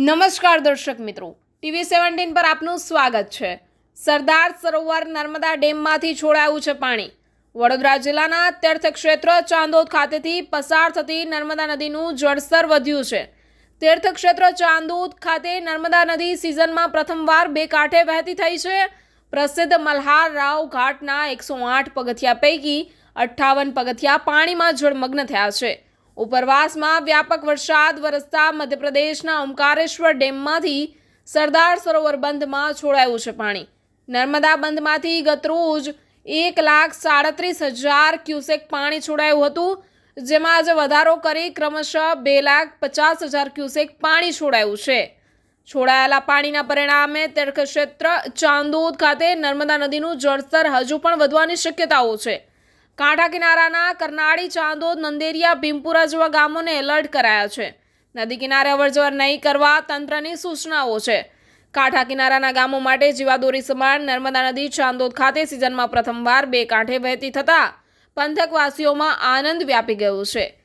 નમસ્કાર દર્શક મિત્રો. ટીવી સેવન્ટીન પર આપનું સ્વાગત છે. સરદાર સરોવર નર્મદા ડેમમાંથી છોડાયું છે પાણી. વડોદરા જિલ્લાના તીર્થક્ષેત્ર ચાંદોદ ખાતેથી પસાર થતી નર્મદા નદીનું જળસ્તર વધ્યું છે. તીર્થક્ષેત્ર ચાંદોદ ખાતે નર્મદા નદી સિઝનમાં પ્રથમવાર બે કાંઠે વહેતી થઈ છે. પ્રસિદ્ધ મલ્હાર રાવ ઘાટના એકસો આઠ પગથિયા પૈકી અઠ્ઠાવન પગથિયા પાણીમાં જળમગ્ન થયા છે. ઉપરવાસમાં વ્યાપક વરસાદ વરસતા મધ્યપ્રદેશના ઓમકારેશ્વર ડેમમાંથી સરદાર સરોવર બંધમાં છોડાયું છે પાણી. નર્મદા બંધમાંથી ગતરોજ એક લાખ સાડત્રીસ હજાર ક્યુસેક પાણી છોડાયું હતું, જેમાં આજે વધારો કરી ક્રમશઃ બે લાખ પચાસ હજાર ક્યુસેક પાણી છોડાયું છે. છોડાયેલા પાણીના પરિણામે તીર્થક્ષેત્ર ચાંદોદ ખાતે નર્મદા નદીનું જળસ્તર હજુ પણ વધવાની શક્યતાઓ છે. કાંઠા કિનારાના કરનાળી ચાંદોદ નંદેરિયા, ભીમપુરા જેવા ગામોને એલર્ટ કરાયા છે. નદી કિનારે અવરજવર નહીં કરવા તંત્રની સૂચનાઓ છે. કાંઠા કિનારાના ગામો માટે જીવાદોરી સમાન નર્મદા નદી, ચાંદોદ ખાતે સિઝનમાં પ્રથમવાર બે કાંઠે વહેતી થતાં પંથકવાસીઓમાં આનંદ વ્યાપી ગયો છે.